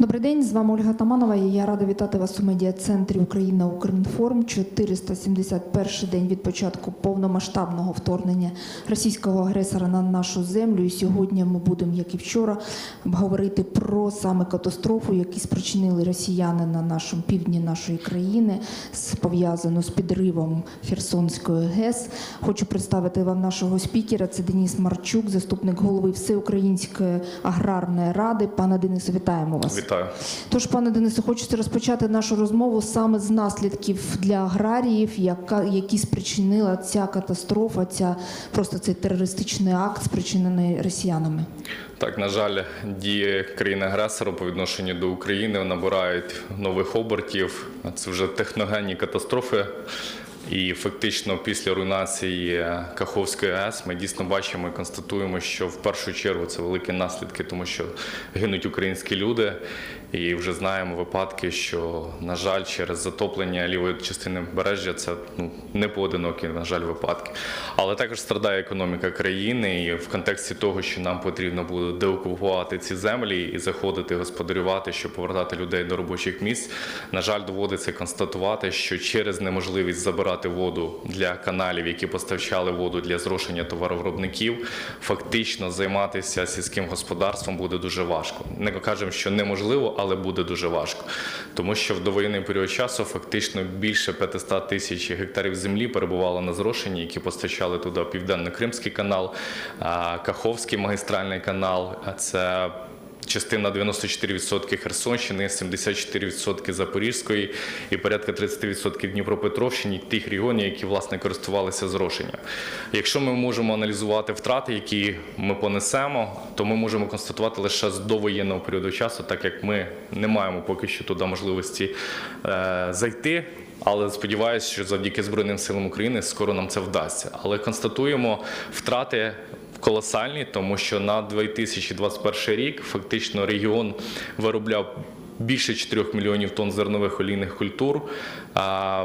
Добрий день, з вами Ольга Таманова. і Я рада вітати вас у медіа-центрі Україна Укрінформ. 471 день від початку повномасштабного вторгнення російського агресора на нашу землю. І сьогодні ми будемо, як і вчора, говорити про саме катастрофу, яку спричинили росіяни на нашому півдні нашої країни, пов'язану з підривом Херсонської ГЕС. Хочу представити вам нашого спікера. Це Деніс Марчук, заступник голови Всеукраїнської аграрної ради. Пане Денису, вітаємо вас. Вітаю. Тож, пане Денисе, хочеться розпочати нашу розмову саме з наслідків для аграріїв, яка які спричинила ця катастрофа, ця просто цей терористичний акт, спричинений росіянами. Так, на жаль, дії країни-агресора по відношенню до України набирають нових обертів. Це вже техногенні катастрофи. І фактично після руйнації Каховської АЕС ми дійсно бачимо і констатуємо, що в першу чергу це великі наслідки, тому що гинуть українські люди. І вже знаємо випадки, що, на жаль, через затоплення лівої частини бережжя це ну, не поодинокі, на жаль, випадки. Але також страдає економіка країни, і в контексті того, що нам потрібно буде деокупувати ці землі і заходити господарювати, щоб повертати людей до робочих місць. На жаль, доводиться констатувати, що через неможливість забирати воду для каналів, які постачали воду для зрошення товаровиробників, фактично займатися сільським господарством буде дуже важко. Не кажемо, що неможливо, але буде дуже важко, тому що в довоєнний період часу фактично більше 500 тисяч гектарів землі перебувало на зрошенні, які постачали туди Південно-Кримський канал, Каховський магістральний канал. Це Частина 94% Херсонщини, 74% Запорізької і порядка 30% Дніпропетровщини, тих регіонів, які власне користувалися зрошенням. Якщо ми можемо аналізувати втрати, які ми понесемо, то ми можемо констатувати лише з довоєнного періоду часу, так як ми не маємо поки що туди можливості е, зайти. Але сподіваюся, що завдяки Збройним силам України скоро нам це вдасться. Але констатуємо втрати колосальні, тому що на 2021 рік фактично регіон виробляв. Більше 4 мільйонів тонн зернових олійних культур.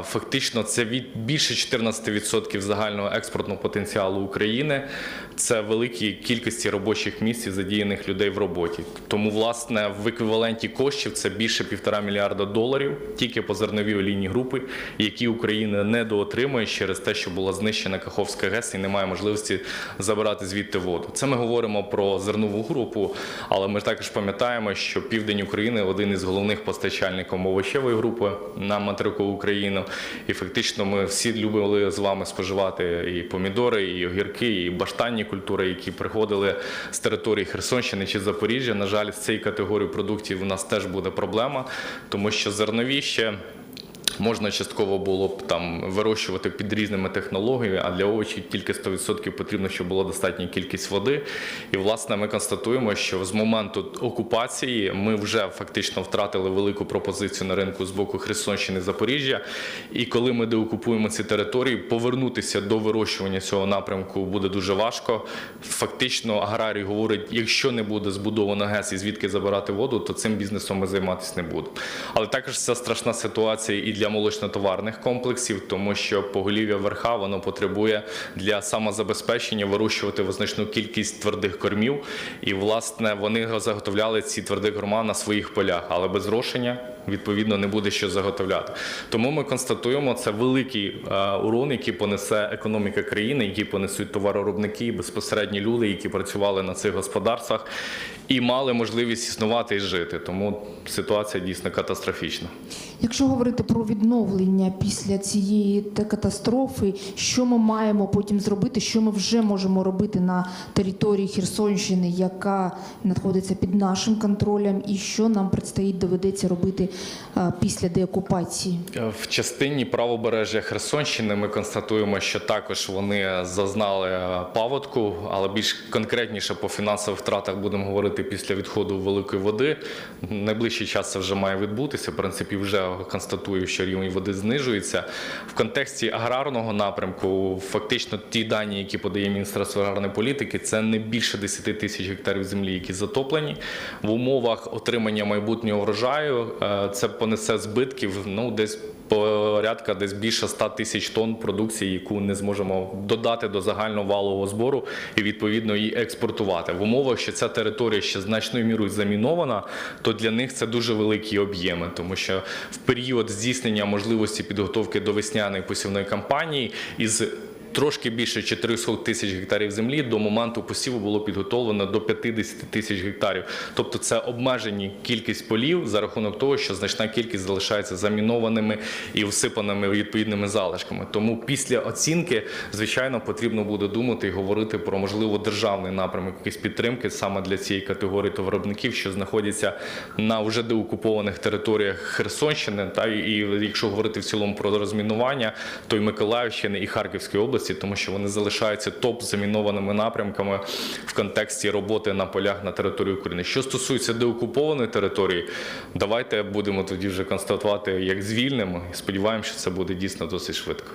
Фактично це від більше 14% загального експортного потенціалу України. Це великі кількості робочих місць і задіяних людей в роботі. Тому, власне, в еквіваленті коштів це більше півтора мільярда доларів тільки по зерновій олійній групи, які Україна недоотримує через те, що була знищена Каховська ГЕС і немає можливості забирати звідти воду. Це ми говоримо про зернову групу, але ми також пам'ятаємо, що південь України один із головних постачальників овочевої групи на материку Україну. І фактично ми всі любили з вами споживати і помідори, і огірки, і баштанні культури, які приходили з території Херсонщини чи Запоріжжя. На жаль, з цієї категорії продуктів у нас теж буде проблема, тому що зернові ще. Можна частково було б там вирощувати під різними технологіями, а для овочів тільки 100% потрібно, щоб була достатня кількість води. І власне ми констатуємо, що з моменту окупації ми вже фактично втратили велику пропозицію на ринку з боку Херсонщини Запоріжжя. І коли ми деокупуємо ці території, повернутися до вирощування цього напрямку буде дуже важко. Фактично, аграрій говорить, якщо не буде збудовано ГЕС і звідки забирати воду, то цим бізнесом ми займатися не будемо. Але також це страшна ситуація і для молочнотоварних комплексів, тому що поголів'я верха воно потребує для самозабезпечення вирощувати визначну кількість твердих кормів. І власне вони заготовляли ці тверді корма на своїх полях, але без зрошення відповідно не буде що заготовляти. Тому ми констатуємо це великий е, урон, який понесе економіка країни, який понесуть товароробники, безпосередні люди, які працювали на цих господарствах і мали можливість існувати і жити. Тому ситуація дійсно катастрофічна. Якщо говорити про відновлення після цієї катастрофи, що ми маємо потім зробити, що ми вже можемо робити на території Херсонщини, яка знаходиться під нашим контролем, і що нам предстоїть доведеться робити е, після деокупації? В частині правобережжя Херсонщини ми констатуємо, що також вони зазнали е, паводку, але більш конкретніше по фінансових втратах будемо говорити після відходу великої води. Найближчий час це вже має відбутися. В принципі, вже констатую, що рівень води знижується. В контексті аграрного напрямку, фактично, ті дані, які подає Міністерство аграрної політики, це не більше 10 тисяч гектарів землі, які затоплені. В умовах отримання майбутнього врожаю е, це понесе збитків ну десь порядка десь більше 100 тисяч тонн продукції, яку не зможемо додати до загального валового збору і відповідно її експортувати. В умовах, що ця територія ще значною мірою замінована, то для них це дуже великі об'єми, тому що в період здійснення можливості підготовки до весняної посівної кампанії із Трошки більше 400 тисяч гектарів землі до моменту посіву було підготовлено до 50 тисяч гектарів. Тобто це обмежені кількість полів за рахунок того, що значна кількість залишається замінованими і всипаними відповідними залишками. Тому після оцінки, звичайно, потрібно буде думати і говорити про можливо державний напрямок якоїсь підтримки саме для цієї категорії товаровиробників, що знаходяться на вже деокупованих територіях Херсонщини. Та і якщо говорити в цілому про розмінування, то й Миколаївщини і Харківської області, тому що вони залишаються топ замінованими напрямками в контексті роботи на полях на території України. Що стосується деокупованої території, давайте будемо тоді вже констатувати, як звільнимо. І сподіваємося, що це буде дійсно досить швидко.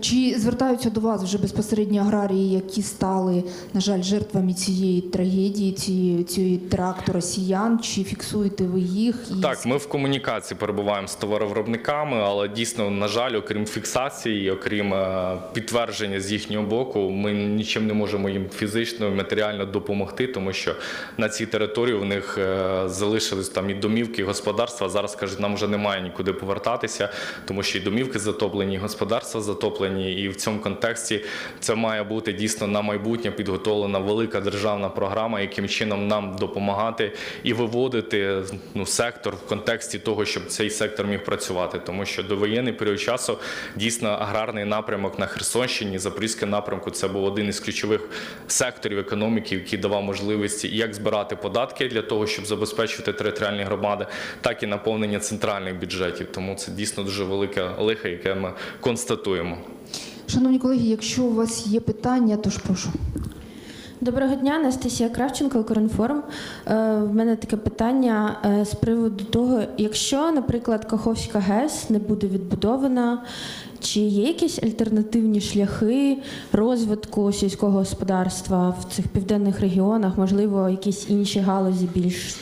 Чи звертаються до вас вже безпосередньо аграрії, які стали, на жаль, жертвами цієї трагедії, цієї, цієї теракту росіян? Чи фіксуєте ви їх? І Так, ми в комунікації перебуваємо з товаровиробниками, але дійсно, на жаль, окрім фіксації, окрім е, підтвердження з їхнього боку, ми нічим не можемо їм фізично і матеріально допомогти, тому що на цій території в них е, залишились там і домівки, і господарства. Зараз кажуть, нам вже немає нікуди повертатися, тому що і домівки затоплені, і господарства затоплені. І в цьому контексті це має бути дійсно на майбутнє підготовлена велика державна програма, яким чином нам допомагати і виводити ну, сектор в контексті того, щоб цей сектор міг працювати. Тому що до воєнний період часу дійсно аграрний напрямок на Херсонщині, Запорізький напрямку це був один із ключових секторів економіки, який давав можливості як збирати податки для того, щоб забезпечувати територіальні громади, так і наповнення центральних бюджетів. Тому це дійсно дуже велике лихо, яке ми констатуємо. Шановні колеги, якщо у вас є питання, то ж прошу. Доброго дня, Анастасія Кравченко, Укрінформ. Е, В мене таке питання е, з приводу того, якщо, наприклад, Каховська ГЕС не буде відбудована, чи є якісь альтернативні шляхи розвитку сільського господарства в цих південних регіонах, можливо, якісь інші галузі більш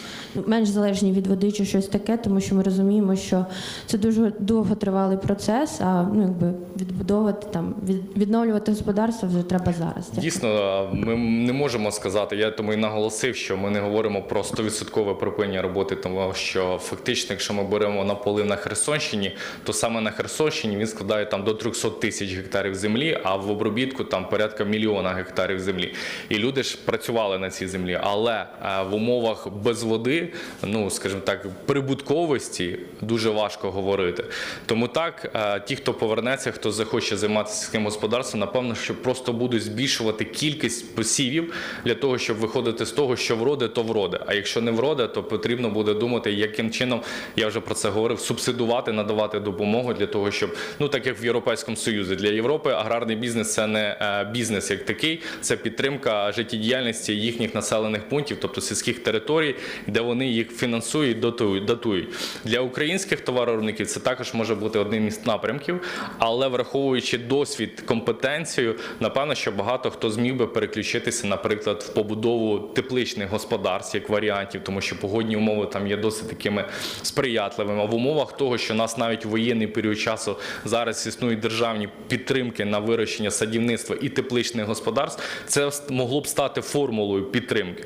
менш залежні від води чи щось таке, тому що ми розуміємо, що це дуже довготривалий процес, а ну якби відбудовувати там від, відновлювати господарство вже треба зараз. Дякую. Дійсно, ми не можемо сказати. Я тому і наголосив, що ми не говоримо про 100% припинення роботи, тому що фактично, якщо ми беремо на поли на Херсонщині, то саме на Херсонщині він складає там до 300 тисяч гектарів землі, а в обробітку там порядка мільйона гектарів землі. І люди ж працювали на цій землі, але е, в умовах без води, ну скажімо так, прибутковості дуже важко говорити. Тому так, е, ті, хто повернеться, хто захоче займатися сільським господарством, напевно, що просто будуть збільшувати кількість посівів для того, щоб виходити з того, що вроде, то вроде. А якщо не вроде, то потрібно буде думати, яким чином я вже про це говорив, субсидувати, надавати допомогу для того, щоб ну так як в Європейському Союзі для Європи аграрний бізнес це не е, бізнес як такий, це підтримка життєдіяльності їхніх населених пунктів, тобто сільських територій, де вони їх фінансують, датують. Для українських товаровиробників це також може бути одним із напрямків, але враховуючи досвід, компетенцію, напевно, що багато хто зміг би переключитися, наприклад, в побудову тепличних господарств як варіантів, тому що погодні умови там є досить такими сприятливими. А в умовах того, що у нас навіть в воєнний період часу зараз існують державні підтримки на вирощення садівництва і тепличних господарств, це могло б стати формулою підтримки.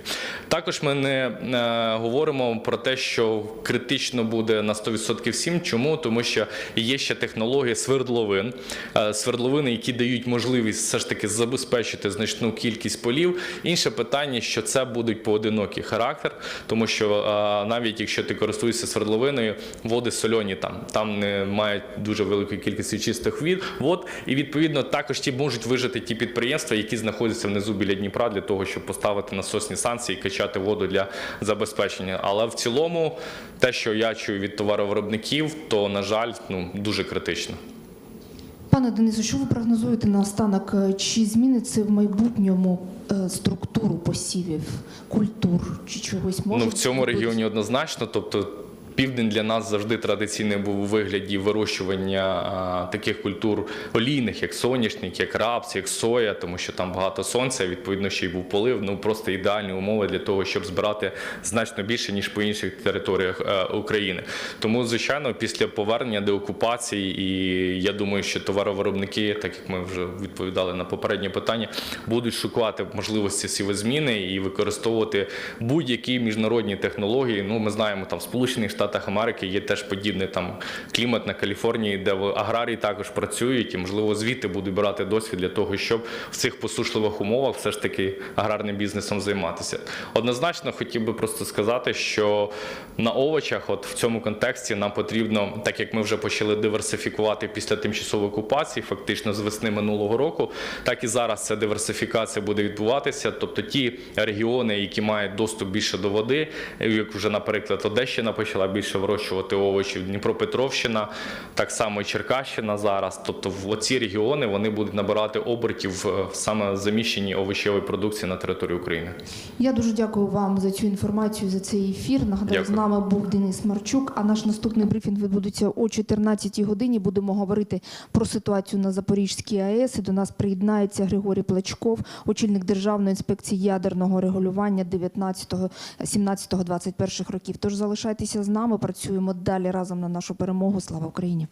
Також ми не е, говоримо про те, що критично буде на 100% всім. Чому? Тому що є ще технологія свердловин, е, свердловини, які дають можливість все ж таки забезпечити значну кількість полів. Інше питання, що це будуть поодинокий характер, тому що е, навіть якщо ти користуєшся свердловиною, води сольоні там, там не мають дуже великої кількості чистих вод, і відповідно також ті можуть вижити ті підприємства, які знаходяться внизу біля Дніпра, для того, щоб поставити насосні станції і качати воду для забезпечення. Але в цілому, те, що я чую від товаровиробників, то на жаль, ну дуже критично. Пане Денису, що ви прогнозуєте наостанок? останок? Чи зміниться в майбутньому е, структуру посівів, культур чи чогось може? Ну в цьому регіоні однозначно, тобто. Південь для нас завжди традиційний був у вигляді вирощування таких культур олійних, як соняшник, як рапс, як соя, тому що там багато сонця, відповідно, ще й був полив. Ну просто ідеальні умови для того, щоб збирати значно більше ніж по інших територіях е, України. Тому, звичайно, після повернення деокупації, і я думаю, що товаровиробники, так як ми вже відповідали на попереднє питання, будуть шукати можливості сівозміни і використовувати будь-які міжнародні технології. Ну, ми знаємо, там Сполучених Штатах Америки є теж подібний там клімат на Каліфорнії, де в аграрії також працюють, і можливо звідти будуть брати досвід для того, щоб в цих посушливих умовах все ж таки аграрним бізнесом займатися. Однозначно, хотів би просто сказати, що на овочах, от в цьому контексті, нам потрібно, так як ми вже почали диверсифікувати після тимчасової окупації, фактично з весни минулого року, так і зараз ця диверсифікація буде відбуватися. Тобто ті регіони, які мають доступ більше до води, як вже, наприклад, Одещина почала більше вирощувати овочів, Дніпропетровщина, так само і Черкащина зараз. Тобто, в оці регіони вони будуть набирати обертів в саме заміщенні овочевої продукції на території України. Я дуже дякую вам за цю інформацію, за цей ефір. Нагадаю, з нами був Денис Марчук. А наш наступний брифінг відбудеться о 14 годині. Будемо говорити про ситуацію на Запорізькій АЕС. І до нас приєднається Григорій Плачков, очільник Державної інспекції ядерного регулювання 19, 17, 21 років. Тож залишайтеся з нами. Працюємо далі разом на нашу перемогу. Слава Україні!